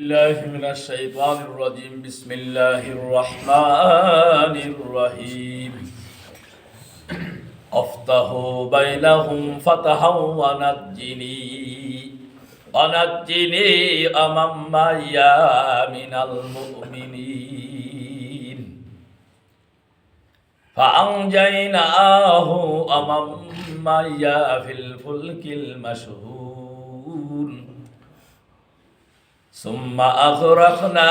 الله من الشيطان الرجيم بسم الله الرحمن الرحيم افتحوا بينهم فتحا ونجني ونجني أمام يا من المؤمنين فأنجيناه أمام يا في الفلك المشهور ثم أغرقنا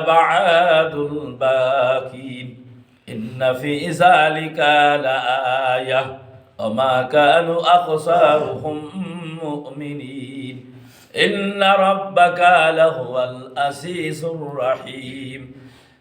بعد الباكين إن في ذلك لآية وما كانوا أقصارهم مؤمنين إن ربك لهو الأسيس الرحيم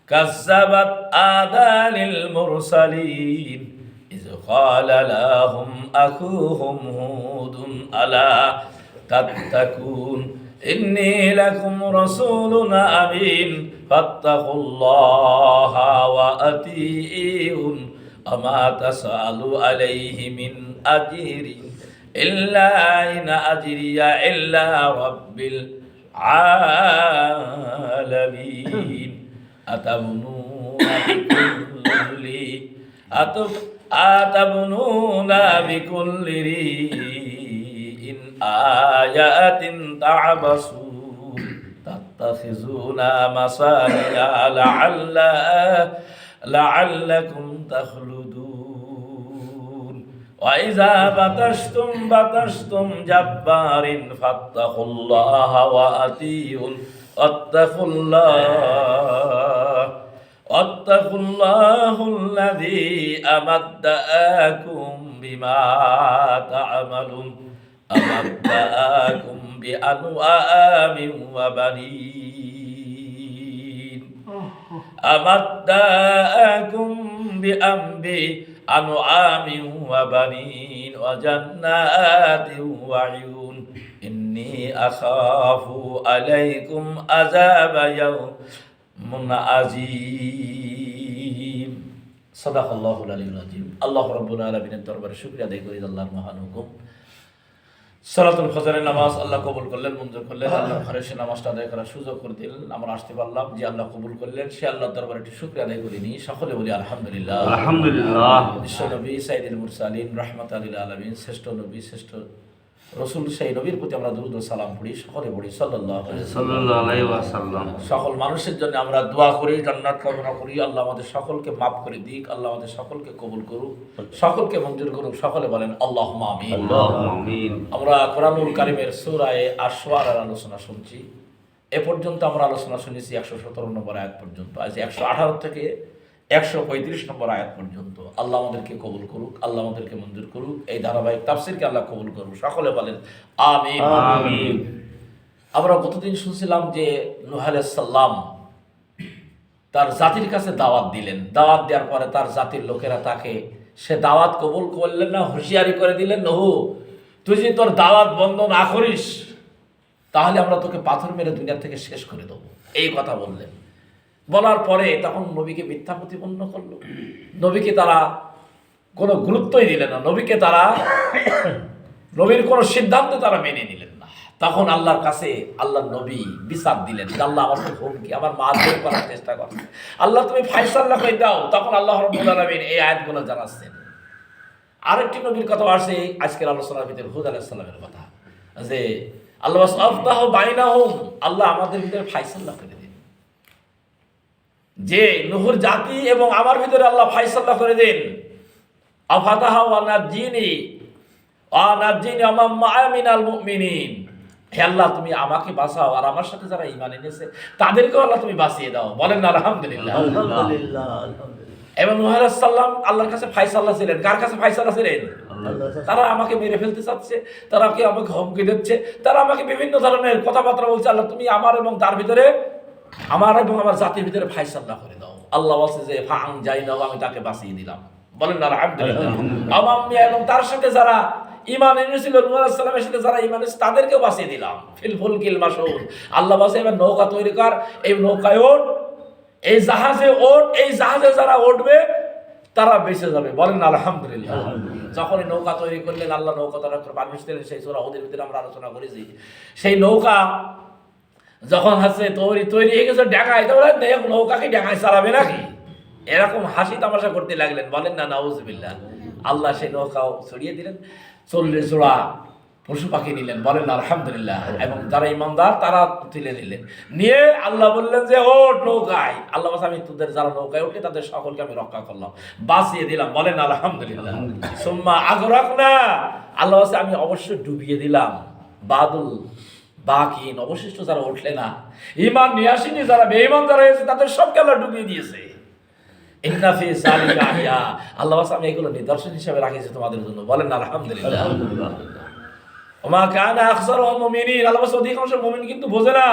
كذبت آدان المرسلين إذ قال لهم أخوهم هود ألا تتقون ইন্নি লাকুম রাসূলুন আমিন ফাত্তাকুল্লাহা ওয়া আতিউন আমা তাসআলু আলাইহি মিন আজরিন ইল্লা ইন আজরিয়া ইল্লা রাব্বিল আলামিন আতাবনুনা বিকুল্লি আতাবনুনা বিকুল্লি بكل ريء آيات تعبسون تتخذون مصانع لعل لعلكم تخلدون وإذا بطشتم بطشتم جبار فاتقوا الله وأطيعون واتقوا الله واتقوا الله الذي أمدأكم بما تعملون أمدأكم بأنعام وبنين أمدأكم بأنب أنعام وبنين وجنات وعيون إني أخاف عليكم عذاب يوم عظيم صدق الله العلي العظيم الله رب العالمين দরবারে শুকরিয়া আদায় করি আল্লাহর মহান হুকুম সালাতুল ফজরের নামাজ আল্লাহ কবুল করলেন মঞ্জুর করলেন আল্লাহ ঘরে সে নামাজটা আদায় করার সুযোগ করে দিলেন। আমরা আসতে পারলাম যে আল্লাহ কবুল করলেন সে আল্লাহ দরবারে একটি শুক্রিয়া আদায় করিনি সকলে বলি আলহামদুলিল্লাহ। আলহামদুলিল্লাহ। বিশ্ব নবী সাইদুল মুরসালিন রহমত আলী আলমিন শ্রেষ্ঠ নবী শ্রেষ্ঠ রসুল সেই নবীর প্রতি আমরা দুরুদ সালাম পড়ি সকলে পড়ি ওয়াসাল্লাম। সকল মানুষের জন্য আমরা দোয়া করি জান্নাত কামনা করি আল্লাহ আমাদের সকলকে মাফ করে দিক আল্লাহ আমাদের সকলকে কবুল করুক সকলকে মঞ্জুর করুক সকলে বলেন আল্লাহ আমিন। আমরা কোরআনুল কারিমের সুরায় আশওয়ার আলোচনা শুনছি। এ পর্যন্ত আমরা আলোচনা শুনেছি একশো সতেরো নম্বর আয়াত পর্যন্ত। আজ একশো আঠারো থেকে একশো পঁয়ত্রিশ নম্বর আয়াত পর্যন্ত। আল্লাহ আমাদেরকে কবুল করুক আল্লাহ আমাদেরকে মঞ্জুর করুক। এই ধারাবাহিক তাফসিরকে আল্লাহ কবুল করুক। সকলে বলেন আমিন। আমরা গতদিন শুনছিলাম যে নুহ সাল্লাম তার জাতির কাছে দাওয়াত দিলেন। দাওয়াত দেওয়ার পরে তার জাতির লোকেরা তাকে সে দাওয়াত কবুল করলেন না হুঁশিয়ারি করে দিলেন নহু? তুই যদি তোর দাওয়াত বন্ধ না করিস তাহলে আমরা তোকে পাথর মেরে দুনিয়া থেকে শেষ করে দেবো। এই কথা বললেন। বলার পরে তখন নবীকে মিথ্যা প্রতিপন্ন করল। নবীকে তারা কোনো গুরুত্বই দিলেন না। নবীকে তারা নবীর কোনো সিদ্ধান্ত তারা মেনে নিলেন না। তখন আল্লাহর কাছে আল্লাহ নবী বিচার দিলেন আল্লাহ আমার হুমকি, আমার মা বের করার চেষ্টা করছে আল্লাহ তুমি ফাইসাল্লাহ করে দাও। তখন আল্লাহ রব্বুল এই আয়াতগুলো জানাচ্ছেন। আরেকটি নবীর কথা আসছে আজকের আলোচনার ভিতরে হুদ আলাহিসাল্লামের কথা। যে আল্লাহ আল্লাহ আমাদের ভিতরে ফাইসাল্লাহ করে যে নুহুর জাতি এবং আমার ভিতরে আল্লাহ ফাইসাল্লাহ করে দিন। আফাতাহ ওয়ানাজিনি ওয়ানাজিনি আমাম মা'মিনাল মুমিনিন। হে আল্লাহ তুমি আমাকে বাঁচাও আর আমার সাথে যারা ঈমান এনেছে তাদেরকেও আল্লাহ তুমি বাঁচিয়ে দাও। বলেন আলহামদুলিল্লাহ। এবং নুহার সাল্লাম আল্লাহর কাছে ফাইসাল্লাহ ছিলেন। কার কাছে ফাইসাল্লাহ ছিলেন? তারা আমাকে মেরে ফেলতে চাচ্ছে তারা কি আমাকে হুমকি দিচ্ছে তারা আমাকে বিভিন্ন ধরনের কথাবার্তা বলছে আল্লাহ তুমি আমার এবং তার ভিতরে আমার এবং আমার জাতির ভিতরে ফাইসাল্লাহ করে দাও। আল্লাহ বলছে যে ফাং যাই নাও আমি তাকে বাঁচিয়ে দিলাম। বলেন না আলহামদুলিল্লাহ। এবং তার সাথে যারা ইমান এনেছিল নুয়ার সালামের সাথে যারা ইমান এনেছে তাদেরকেও বাঁচিয়ে দিলাম। ফিলফুল কিল মাসুর আল্লাহ বাসে এবার নৌকা তৈরি কর এই নৌকায় ওঠ এই জাহাজে ওঠ এই জাহাজে যারা উঠবে তারা বেঁচে যাবে। বলেন না আলহামদুলিল্লাহ। যখন এই নৌকা তৈরি করলেন আল্লাহ নৌকা তারা পারমিশ দিলেন সেই সোরা ওদের ভিতরে আমরা আলোচনা করেছি। সেই নৌকা যখন হাসে তৈরি তৈরি হয়ে গেছে ডাঙায় তো বলে নৌকাকে ডাঙায় চালাবে নাকি? এরকম হাসি তামাশা করতে লাগলেন। বলেন না নাউজবিল্লাহ। আল্লাহ সেই নৌকাও ছড়িয়ে দিলেন চল্লিশ জোড়া পশু পাখি নিলেন। বলেন না আলহামদুলিল্লাহ। এবং যারা ইমানদার তারা তুলে নিলেন। নিয়ে আল্লাহ বললেন যে ও নৌকায়। আল্লাহ আমি তোদের যারা নৌকায় উঠে তাদের সকলকে আমি রক্ষা করলাম বাঁচিয়ে দিলাম। বলেন না আলহামদুলিল্লাহ। সুম্মা আগরাক না আল্লাহ আমি অবশ্যই ডুবিয়ে দিলাম বাদুল বাকিন অবশিষ্ট যারা উঠলে না ইমান নিয়ে আসেনি যারা বেঈমান যারা হয়েছে তাদের সবকে আল্লাহ ডুবিয়ে দিয়েছে। ইন্নাফি জালিকা আয়া আল্লাহ আমি এগুলো নিদর্শন হিসেবে রাখিছি তোমাদের জন্য। বলেন আলহামদুলিল্লাহ। ওমা কানা আকসার মুমিনিন। আল্লাহ অধিকাংশ মুমিন কিন্তু বোঝে না।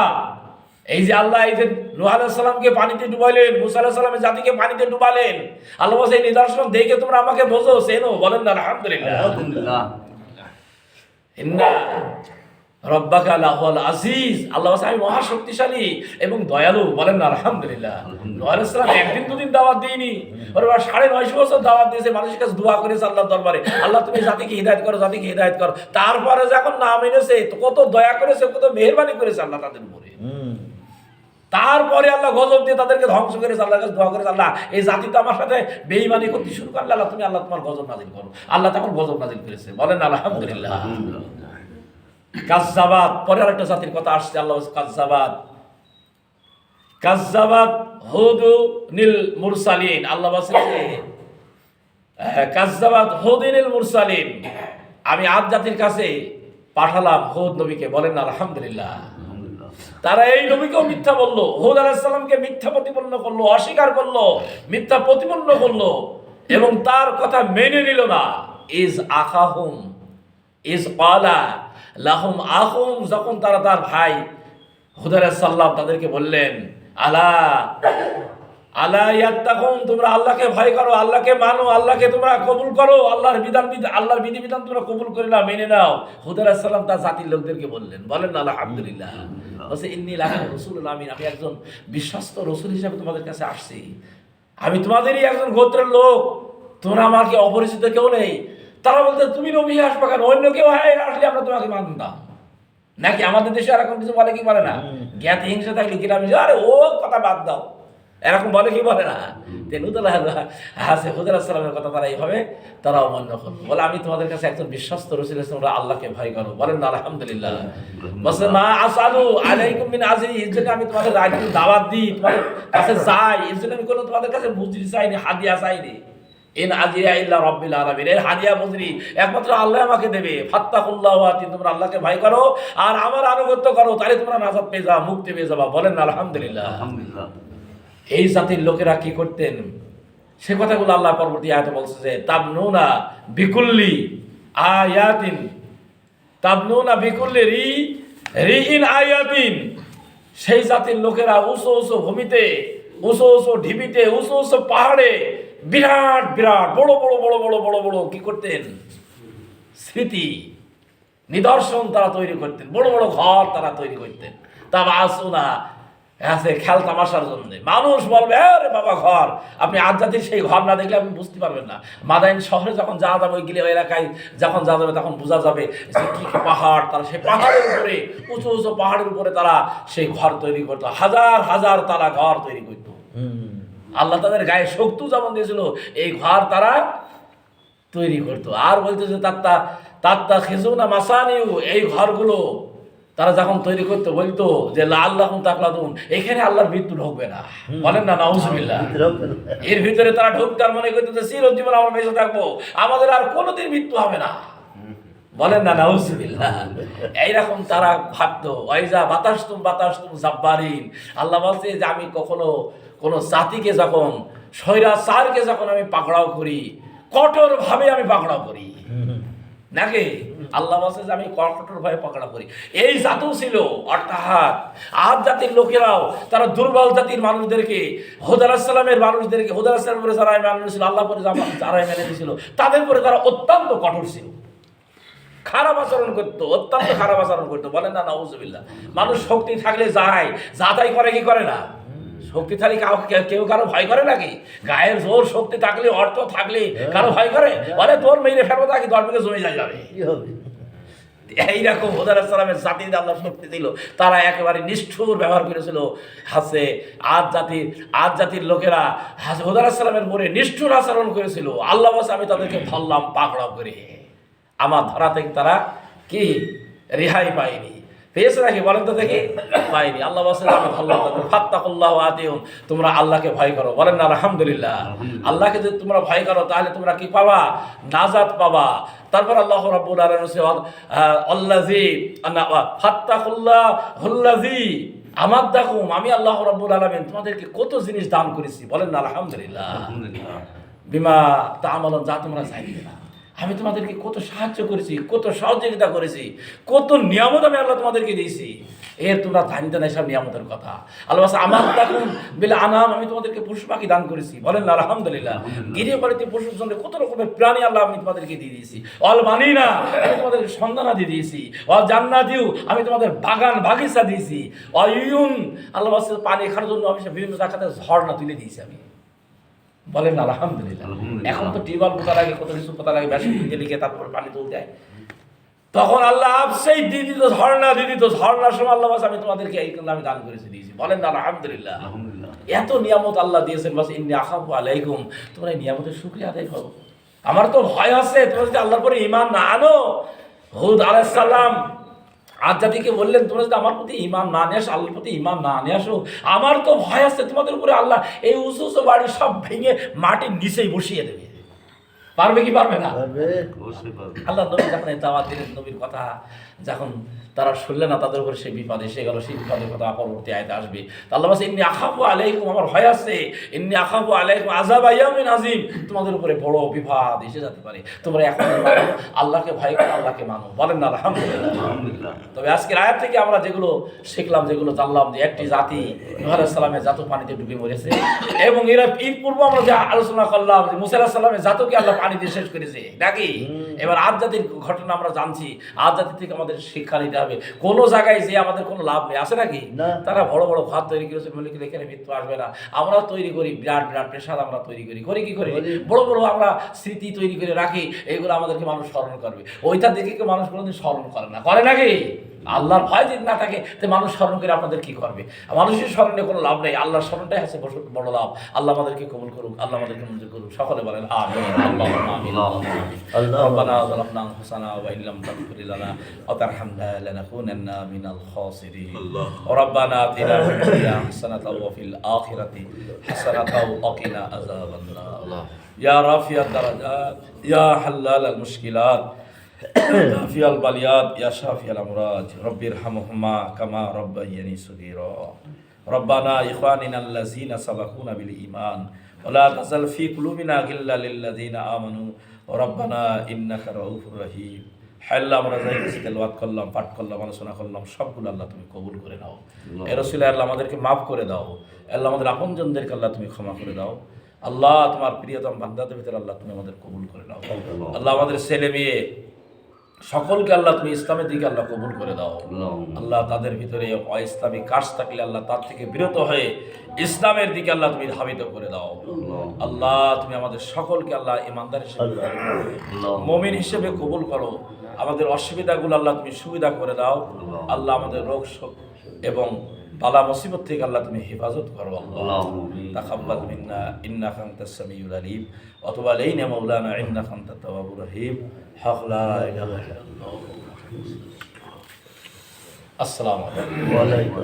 এই যে আল্লাহ এই যে নূহ আলাইহিস পানিতে ডুবাইলেন মুসা জাতিকে পানিতে ডুবালেন। আল্লাহ এই নিদর্শন দেখে তোমরা আমাকে বোঝো সেনো বলেন না আলহামদুলিল্লাহ। রব্বাকা লাহুল আজিজ। আল্লাহ আমি মহা শক্তিশালী এবং দয়ালু। বলেন না আলহামদুলিল্লাহ। আলাইহিস একদিন দুদিন দাওয়াত দিইনি। ওরা সাড়ে নয়শো বছর দাওয়াত দিয়েছে মানুষের কাছে দোয়া করেছে আল্লাহর দরবারে। আল্লাহ তুমি জাতিকে হিদায়ত করো জাতিকে হিদায়ত করো। তারপরে যখন নাম এনেছে কত দয়া করেছে কত মেহরবানি করেছে আল্লাহ তাদের উপরে। তারপরে আল্লাহ গজব দিয়ে তাদেরকে ধ্বংস করেছে আল্লাহর কাছে দোয়া করেছে আল্লাহ এই জাতি তো আমার সাথে বেঈমানি করতে শুরু করলে আল্লাহ তুমি আল্লাহ তোমার গজব নাজিল করো। আল্লাহ তখন গজব নাজিল করেছে। বলেন আলহামদুলিল্লাহ। কাজ্জাবাদ পরে আরেকটা জাতির কথা আসছে আল্লাহ বলছে, কাজ্জাবাদ কাজ্জাবাদ হুদু নীল মুরসালিন। আল্লাহ কাজ্জাবাদ হুদু নীল মুরসালিন। আমি আদ জাতির কাছে পাঠালাম হুদ নবীকে। বলেন আলহামদুলিল্লাহ। তারা এই নবীকেও মিথ্যা বলল হুদ আলাহিসাল্লামকে মিথ্যা প্রতিপন্ন করল অস্বীকার করল মিথ্যা প্রতিপন্ন করল এবং তার কথা মেনে নিল না। ইজ আখাহুম ইজ পালা লাহুম আহুম, যখন তারা তার ভাই হুদ আলাহিসাল্লাম তাদেরকে বললেন, আলা আলা ইয়াত্তাকুম তোমরা আল্লাহকে ভয় করো, আল্লাহকে মানো, আল্লাহকে তোমরা কবুল করো, আল্লাহর বিধান বিধি, আল্লাহর বিধি বিধান তোমরা কবুল করে নাও, মেনে নাও। হুদার সালাম তার জাতির লোকদেরকে বললেন, বলেন না, আলহামদুলিল্লাহ। বলছে, ইন্নি লাখা রসুল আমিন, আমি একজন বিশ্বস্ত রসুল হিসাবে তোমাদের কাছে আসছি। আমি তোমাদেরই একজন গোত্রের লোক। তোমরা আমাকে অপরিচিত কেউ নেই। তারা বলতে তুমি নবী আসবা কেন? অন্য কেউ হয় আসলে আমরা তোমাকে মানতাম। নাকি আমাদের দেশে এরকম কিছু বলে কি বলে না? জ্ঞাত হিংসা থাকলে গ্রামে যে, আরে ও কথা বাদ দাও। এরকম বলে কি বলে না? হাসে হুদুর আসসালামের কথা তারা এইভাবে তারা অমান্য করল। বলে আমি তোমাদের কাছে একজন বিশ্বস্ত রসিল তোমরা আল্লাহকে ভয় করো। বলেন না আলহামদুলিল্লাহ। বলছে মা আসালু আলাইকুম মিন আজি এর জন্য আমি তোমাদের দাওয়াত দিই তোমাদের কাছে যাই এর জন্য আমি কোনো তোমাদের কাছে মুজরি চাইনি হাদিয়া চাইনি। ইন আজিয়া ইল্লা রব্বিল আলামিন। এর হাদিয়া মুজরি একমাত্র আল্লাহ আমাকে দেবে। ফাত্তাকুল্লাহ আতি তোমরা আল্লাহকে ভয় করো। আর আমার আনুগত্য করো তাহলে তোমরা নাজাত পেয়ে যাও মুক্তি পেয়ে যাবা। বলেন আলহামদুলিল্লাহ। আলহামদুলিল্লাহ। এই জাতির লোকেরা কি করতেন? সে কথাগুলো আল্লাহ পরবর্তী আয়াতে বলছে যে তাবনুনা বিকুল্লি আয়াতিন। তাবনুনা বিকুল্লি রি রি ইন আয়াতিন। সেই জাতির লোকেরা উঁচু উঁচু ভূমিতে উঁচু উঁচু ঢিবিতে উঁচু উঁচু পাহাড়ে বিরাট বিরাট, বড় বড় বড় বড় বড় বড়, কি করতেন? স্মৃতি, নিদর্শন তারা তৈরি করতেন, বড় বড় ঘর তারা তৈরি করতেন। তা আসুনা আছে খেল তামাশার জন্য। মানুষ বলবে আরে বাবা ঘর। আপনি আজ সেই ঘর না দেখলে আপনি বুঝতে পারবেন না। মাদাইন শহরে যখন যাওয়া যাবে, ওই এলাকায় যখন যাওয়া যাবে, তখন বোঝা যাবে যে পাহাড়, তারা সেই পাহাড়ের উপরে, উঁচু উঁচু পাহাড়ের উপরে তারা সেই ঘর তৈরি করতো। হাজার হাজার তারা ঘর তৈরি করতো। আল্লাহ তাদের গায়ে শক্তি যেমন দিয়েছিল। এই ঘর তারা তৈরি করতো। আর বলতো যে তাত্তা তাত্তা খেজুনা মাসানিউ এই ঘরগুলো তারা যখন তৈরি করতো বলতো যে আল্লাহ তাকলাদুন। এখানে আল্লাহর মৃত্যু ঢুকবে না। বলেন না নাউজুবিল্লাহ। এর ভিতরে তারা ঢুকতার মনে করতো চিরজীবন আমরা বেঁচে থাকব। আমাদের আর কোনোদিন মৃত্যু হবে না। বলেন না নাউজুবিল্লাহ। এইরকম তারা ভাবতো। ওইজা বাতাস তুম বাতাস তুম জাব্বারিন। আল্লাহ বলছে যে আমি কখনো কোনো জাতিকে যখন সৈরা সারকে যখন আমি পাকড়াও করি কঠোর ভাবে আমি পাকড়াও করি। নাকি? আল্লাহ বলছে যে আমি কঠোর ভাবে পাকড়া করি। এই জাতও ছিল, অর্থাৎ আজ জাতির লোকেরাও, তারা দুর্বল জাতির মানুষদেরকে হুদার মানুষদেরকে হুদার সালামের উপরে যারা মেনে ছিল আল্লাহ পরে যারা মেনে দিয়েছিল তাদের উপরে তারা অত্যন্ত কঠোর ছিল। খারাপ আচরণ করতো, অত্যন্ত খারাপ আচরণ করতো। বলেন না, নাউজুবিল্লাহ। মানুষ শক্তি থাকলে যায় যাতাই করে কি করে না? শক্তি থাকলে কাউ কারও ভয় করে নাকি? গায়ের জোর শক্তি থাকলে অর্থ থাকলে কারও ভয় করে? আরে তোর মেয়ে ফেরবো নাকি দশ বিঘে জমি যায় যাবে। এইরকম হুদার সালামের জাতিতে আল্লাহ শক্তি দিল তারা একেবারে নিষ্ঠুর ব্যবহার করেছিল। হাসে আজ জাতির আজ জাতির লোকেরা হাসে হুদার সালামের পরে নিষ্ঠুর আচরণ করেছিল। আল্লাহ বাস আমি তাদেরকে ধরলাম পাকড়াও করে। আমার ধরা থেকে তারা কি? রেহাই পায়নি। পেয়েছে নাকি বলেন তো দেখি। পাইনি। আল্লাহ বাসের আমি তাদের ফাত্তাকুল্লাহ আতিউম তোমরা আল্লাহকে ভয় করো। বলেন না আলহামদুলিল্লাহ। আল্লাহকে যদি তোমরা ভয় করো তাহলে তোমরা কি পাবা? নাজাত পাবা। তারপর আল্লাহ রাব্বুল আলামিন আল্লাজি ফাত্তাকুল্লাহ হুল্লাজি আমার দেখুম আমি আল্লাহ রাব্বুল আলামিন তোমাদেরকে কত জিনিস দান করেছি। বলেন না আলহামদুলিল্লাহ। আলহামদুলিল্লাহ। বিমা তা আমলন যা তোমরা চাইবে না আমি তোমাদেরকে কত সাহায্য করেছি কত সহযোগিতা করেছি কত নিয়ামত আমি আল্লাহ তোমাদেরকে দিয়েছি। এর তোমরা জানতে না সব নিয়ামতের কথা। আল্লাহ আমার দেখুন বেলে আনাম আমি তোমাদেরকে পশু পাখি দান করেছি। বলেন না আলহামদুলিল্লাহ। গৃহপালিত পশুর জন্য কত রকমের প্রাণী আল্লাহ আমি তোমাদেরকে দিয়ে দিয়েছি। অল মানি না আমি তোমাদেরকে সন্ধানা দিয়ে দিয়েছি। অল জান্নাতিও আমি তোমাদের বাগান বাগিচা দিয়েছি। অয়ুন আল্লাহ পানি খাওয়ার জন্য আমি বিভিন্ন জায়গাতে ঝর্ণা তুলে দিয়েছি আমি। বলেন আলহামদুলিল্লাহ। এখন তো টিউবওয়েল পোতা লাগে কত কিছু পোতা লাগে বেশি দিতে লিখে তারপর পানি তুলতে হয়। তখন আল্লাহ সেই দিয়ে দিত ঝর্ণা দিয়ে দিত ঝর্ণার সময় আল্লাহ বাস আমি তোমাদেরকে এই আমি দান করেছি দিয়েছি। বলেন না আলহামদুলিল্লাহ। আলহামদুলিল্লাহ। এত নিয়ামত আল্লাহ দিয়েছেন বাস ইন্নি আখাবু আলাইকুম। তোমরা এই নিয়ামতের শুক্রিয়া আদায় করো। আমার তো ভয় আছে তোমরা যদি আল্লাহর পরে ইমান না আনো হুদ আলাইসাল্লাম আজ জাতিকে বললেন, তোমরা যদি আমার প্রতি ইমান না নিয়ে আসো, আল্লাহর প্রতি ইমান না নিয়ে আসো, আমার তো ভয় আছে, তোমাদের উপরে আল্লাহ এই উঁচু উঁচু বাড়ি সব ভেঙে মাটির নিচেই বসিয়ে দেবে। পারবে কি পারবে না? আল্লাহ নবী যখন এই দাওয়াত দিলেন নবীর কথা যখন তারা শুনলেন না তাদের উপরে সেই বিপদ এসে গেল সেই বিপদের কথা পরবর্তী আয়তে আসবে। তা আল্লাহ বলছে ইন্নি আখাবু আলাইকুম আমার ভয় আছে। ইন্নি আখাবু আলাইকুম আজাব আয়ামিন আজিম তোমাদের উপরে বড় বিপদ এসে যেতে পারে। তোমরা এখন আল্লাহকে ভয় করো আল্লাহকে মানো। বলেন না আলহামদুলিল্লাহ। আলহামদুলিল্লাহ। তবে আজকের আয়াত থেকে আমরা যেগুলো শিখলাম যেগুলো জানলাম যে একটি জাতি সালামের জাত পানিতে ডুবে মরেছে এবং এরা ঈদ পূর্ব আমরা যে আলোচনা করলাম যে মুসা সালামের জাতকে আল্লাহ পানিতে শেষ করেছে নাকি? এবার আজ জাতির ঘটনা আমরা জানছি আজ জাতি থেকে আমাদের শিক্ষা নিতে হবে। কোনো জায়গায় যে আমাদের কোনো লাভ নেই আছে নাকি? তারা বড় বড় ঘর তৈরি করেছে বলে কি এখানে মৃত্যু আসবে না। আমরা তৈরি করি বিরাট বিরাট প্রেশার আমরা তৈরি করি। করি কি করি। বড় বড় আমরা স্মৃতি তৈরি করে রাখি এগুলো আমাদেরকে মানুষ স্মরণ করবে। ওইটা দেখে কি মানুষ কোনোদিন স্মরণ করে না। করে নাকি? আল্লাহর ভয় যদি না থাকে তো মানুষ স্মরণ করে আপনাদের কি করবে মানুষের স্মরণে কোনো লাভ নেই আল্লাহর স্মরণটাই আছে বড়- বড় লাভ আল্লাহ আমাদেরকে কবুল করুক আল্লাহ আমাদেরকে মঞ্জুর করুক সকলে বলেন আমিন আল্লাহুম্মা আমিন আল্লাহ ربنا ظلمنا انفسنا وان لم تغفر لنا وترحمنا لنكونن من الخاسرين ربنا اتنا في الدنيا حسنه وفي الاخره حسنه وقنا عذاب النار يا رافع الدرجات يا حلال المشكلات في البليات يا شافي الامراض رب ارحمهما كما ربياني صغيرا ربنا اخواننا الذين سبقونا بالايمان ولا تزل في قلوبنا غلا للذين امنوا ربنا انك رؤوف رحيم হাল্লা আমরা যাই কিছু তেলওয়াত করলাম পাঠ করলাম আলোচনা করলাম সবগুলো আল্লাহ তুমি কবুল করে নাও এ রসুল আল্লাহ আমাদেরকে মাফ করে দাও আল্লাহ আমাদের আপনজনদেরকে আল্লাহ তুমি ক্ষমা করে দাও আল্লাহ তোমার প্রিয়তম বান্দাদের ভিতরে আল্লাহ তুমি আমাদের কবুল করে নাও আল্লাহ আমাদের ছেলে মেয়ে সকলকে আল্লাহ তুমি ইসলামের দিকে আল্লাহ কবুল করে দাও। আল্লাহ তাদের ভিতরে অস্তামী কাজ থাকলে আল্লাহ তার থেকে বিরত হয়ে ইসলামের দিকে আল্লাহ তুমি ধাবিত করে দাও। আল্লাহ তুমি আমাদের সকলকে আল্লাহ ইমানদার হিসেবে মমিন হিসেবে কবুল করো। আমাদের অসুবিধাগুলো আল্লাহ তুমি সুবিধা করে দাও। আল্লাহ। আমাদের রোগ এবং بالا مصيبة تھی اللہ تمہیں حفاظت کرو اللہ تقبل منا ان انت السميع العليم وتوالين علينا مولانا ان انت التواب الرحيم حق لا اله الا الله السلام عليكم وعليكم